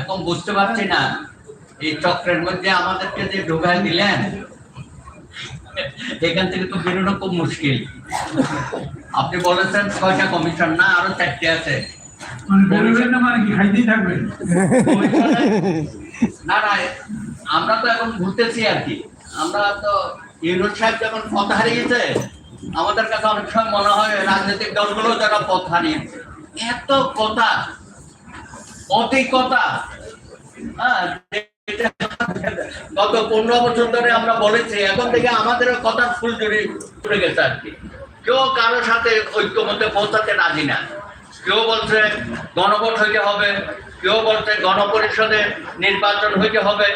এখন বুঝতে পারছি না এই চক্রের মধ্যে আমাদেরকে যে ঢোকায় দিলেন এখান থেকে তো বেরোনো খুব মুশকিল। আপনি বলেছেন ছয়টা কমিশন না আরও চারটে আছে। মানে না মানে না আমরা তো এখন ঘুরতেছি আর কি। আমরা তো ইউনুস সাহেব যখন পথ হারিয়েছে আমাদের কাছে অনেক সময় মনে হয় রাজনৈতিক দলগুলো যারা পথ হারিয়েছে এত কথা অতি কথা হ্যাঁ, গত পনেরো বছর ধরে আমরা বলেছি এখন থেকে আমাদেরও কথার ফুল জড়িয়ে পড়ে গেছে আর কি। কেউ কারোর সাথে ঐক্যমতে পৌঁছাতে রাজি না। কেউ বলছে গণভোট হইতে হবে কেউ বলছে গণপরিষদে নির্বাচন হইতে হবে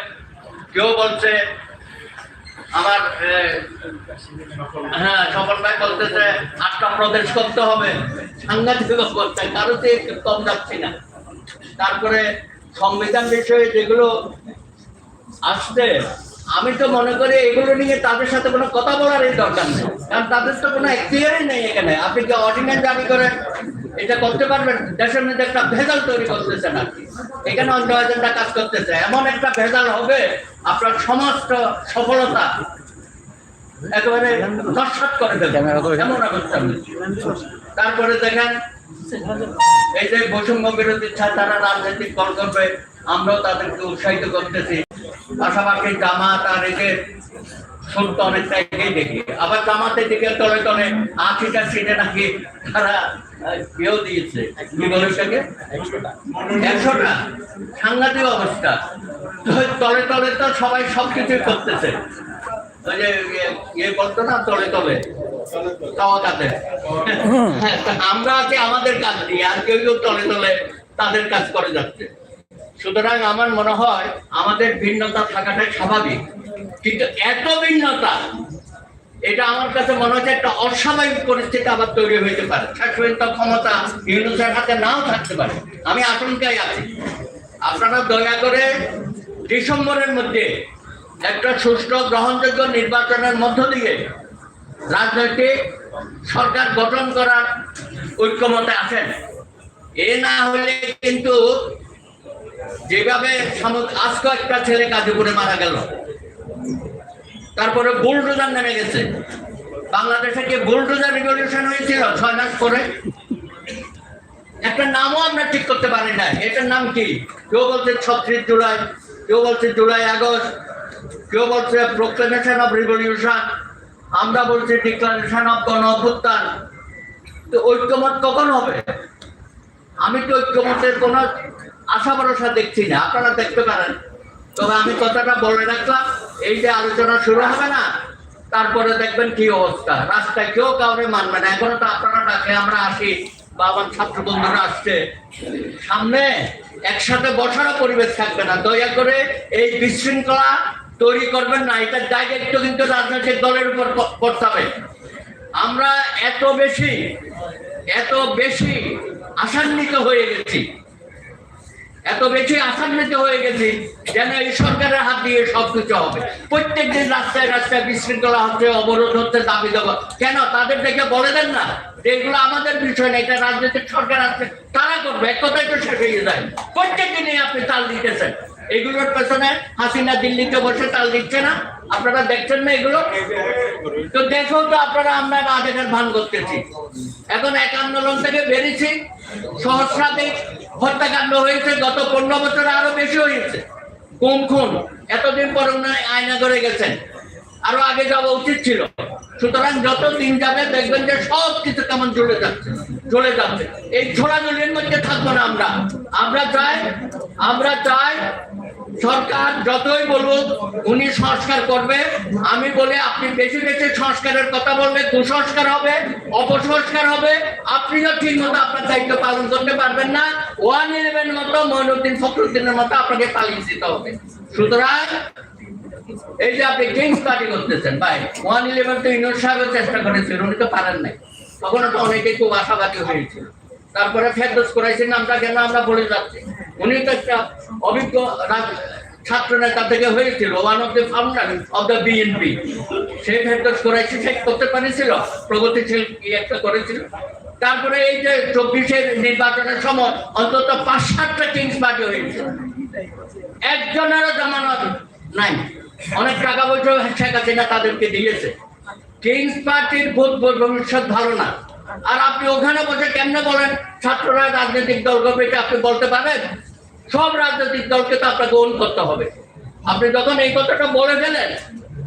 কেউ বলছে আমার হ্যাঁ সকল ভাই বলতেছে, আটটা প্রদেশ করতে হবে। সাংঘাতিক অবস্থা কারোতে একটু কম যাচ্ছি না। তারপরে সংবিধান বিষয়ে যেগুলো আসছে, আমি তো মনে করি এগুলো নিয়ে তাদের সাথে কোনো কথা বলারই দরকার নেই। কারণ তাদের তো কোনো এখতিয়ারই নেই এখানে। আপনি কি অর্ডিন্যান্স জারি করে এটা করতে পারবেন দেশের মধ্যে একটা ভেজাল তৈরি করতেছেন আর কি। এখানে অন্য এজেন্ডা কাজ করতেছে। এমন একটা ভেজাল হবে আপনার সমস্ত সফলতা একেবারে নস্বাত করে দেবে এমন অবস্থা। তারপরে দেখেন এই যে বৈষম্য বিরোধী ছাড় তারা রাজনৈতিক দল করবে আমরাও তাদেরকে উৎসাহিত করতেছি। পাশাপাশি জামাত আর এই যে সত্য অনেকটা এগিয়ে দেখি। আবার জামাতের দিকে তলে তলে আশিটা সিটে নাকি তারা ইয়েও দিয়েছে। কি বলে সেটাকে একশোটা। সাংঘাতিক অবস্থা। তলে তলে তো সবাই সবকিছুই করতেছে। ওই যে ইয়ে- ইয়ে বলতো না তলে তলে? হ্যাঁ, আমরা আছি আমাদের কাজ নিয়ে আর কেউ কেউ তলে তলে তাদের কাজ করে যাচ্ছে। সুতরাং আমার মনে হয় আমাদের ভিন্নতা থাকাটাই স্বাভাবিক। কিন্তু এত ভিন্নতা, এটা আমার কাছে মনে হচ্ছে একটা অস্বাভাবিক পরিস্থিতি আবার তৈরি হইতে পারে। পর্যন্ত ক্ষমতা ইউনুসের হাতে নাও থাকতে পারে। আমি আশঙ্কায় আছি। আপনারা দয়া করে ডিসেম্বরের মধ্যে একটা সুষ্ঠু গ্রহণযোগ্য নির্বাচনের মধ্য দিয়ে রাজনৈতিক সরকার গঠন করার ঐক্যমতে আসেন। এ না হলে কিন্তু যেভাবে আজকে একটা ছেলে কাজে করে মারা গেল, তারপরে বুলডোজার নেমে গেছে। বাংলাদেশে কি বুলডোজার রিভলিউশন হয়েছিল ছয় মাস পরে, একটা নামও আমরা ঠিক করতে পারি না এটার নাম কি? কেউ বলছে ছত্রিশ জুলাই, কেউ বলছে জুলাই আগস্ট, কেউ বলছে প্রোক্লেমেশন অফ রিভলিউশন আমরা বলছি ডিক্লারেশন অফ গণ অভ্যুত্থান তো ঐক্যমত কখন হবে? আমি তো ঐক্যমতের কোনো আশা ভরসা দেখছি না, আপনারা দেখতে পারেন। তবে আমি কথাটা বলে রাখলাম, এই যে আলোচনা শুরু হবে না, তারপরে দেখবেন কি অবস্থা। রাস্তায় কেউ কাউরে মানবে না। এখনও তো আপনারা ডাকে, আমরা আসি। বা আমার ছাত্র বন্ধুরা আসছে। সামনে একসাথে বসারও পরিবেশ থাকবে না। দয়া করে এই বিশৃঙ্খলা তৈরি করবেন না। এটা দায়িত্ব কিন্তু রাজনৈতিক দলের উপর পড়তে আমরা এত বেশি এত বেশি আশান্বিত হয়ে গেছি। এত বেশি আশান্বিত হয়ে গেছি যেন এই সরকারের হাত দিয়ে সবকিছু হবে। প্রত্যেক দিন রাস্তায় রাস্তায় বিশৃঙ্খলা হচ্ছে, অবরোধ হচ্ছে, দাবি দেবো কেন? তাদের দেখে বলে দেন না যে এগুলো আমাদের বিষয় না, এটা রাজনৈতিক সরকার আছে, তারা করবে, এক কথায় তো শেষ হয়ে যায়। প্রত্যেক দিনই আপনি তাল দিতেছেন। এগুলোর পেছনে হাসিনা দিল্লিতে বসে তাল দিচ্ছে না? আপনারা দেখছেন না এগুলো? তো দেখো তো আপনারা, আমরা আবেগের ভান করতেছি। এখন এক আন্দোলন থেকে বেরিয়েছি। সহস্রাধিক হত্যাকাণ্ড হয়েছে, গত পনেরো বছরে আরও বেশি হয়েছে। কোন খুন। এতদিন পর আয়না করে গেছেন। আরও আগে যাওয়া উচিত ছিল। সুতরাং যত দিন যাবে, দেখবেন যে সব কিছু কেমন চলে যাচ্ছে চলে যাচ্ছে। এই ঝোড়াঝুলির মধ্যে থাকব না আমরা। আমরা চাই আমরা চাই সরকার যতই বলুক, উনি সংস্কার করবে। আমি বলে আপনি বেশি বেশি সংস্কারের কথা বললে কুসংস্কার হবে, অপসংস্কার হবে। আপনিও ঠিক মতো আপনার দায়িত্ব পালন করতে পারবেন না। ওয়ান ইলেভেন মতো মইনুদ্দিন ফখরুদ্দিনের মতো আপনাকে পালিয়ে দিতে হবে। সুতরাং, এই যে আপনি কিংস পার্টি করতেছেন, ভাই, ওয়ান ইলেভেন তো ইনোর সাহেবের চেষ্টা করেছেন, উনি তো পারেন নাই। তখন অনেকে খুব আশাবাদী হয়েছিল তারপরে ফেরদোস করাইছেন নামটা কেন আমরা বলে যাচ্ছি? উনি তো একটা অভিজ্ঞ ছাত্র নেতা থেকে হয়েছিল one of the founder of the BNP সে ফেরদোস করাইছে সে করতে পারেছিল প্রগতিশীল কি একটা করেছিল। তারপরে এই যে চব্বিশের নির্বাচনের সময় অন্তত পাঁচ সাতটা কিংস পার্টি হয়েছে। একজনেরও জামানত নাই। অনেক টাকা পয়সা শেখ হাসিনা তাদেরকে দিয়েছে। কিংস পার্টির ভূত ভবিষ্যৎ ভালো না আর আপনি ওখানে বসে কেমনে বলেন? ছাত্ররা রাজনৈতিক দল করবে আপনি বলতে পারেন? সব রাজনৈতিক দলকে তো আপনাকে ওন করতে হবে। আপনি যখন এই কথাটা বলে গেলেন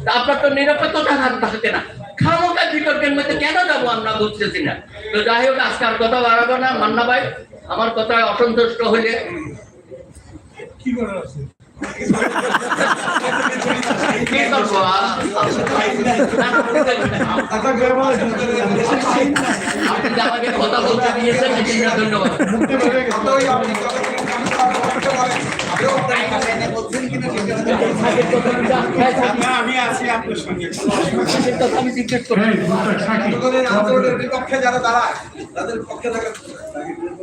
আপনার তো নিরপেক্ষতা থাক- না। খামোকা বিতর্কের মধ্যে কেন যাব আমরা বুঝতেছি না। তো যাই হোক, আজকে আর কথা বাড়াবো না। মান্না ভাই, আমার কথায় অসন্তুষ্ট হলে কি করার আছে? কথা বলতে দিয়েছেন আমি আছি আপনার সঙ্গে আমি জিজ্ঞেস করি এই মুস্তাক সাকি আন্দোলনের আন্দোলনের বিপক্ষে যারা দাঁড়ায় তাদের পক্ষে থাকা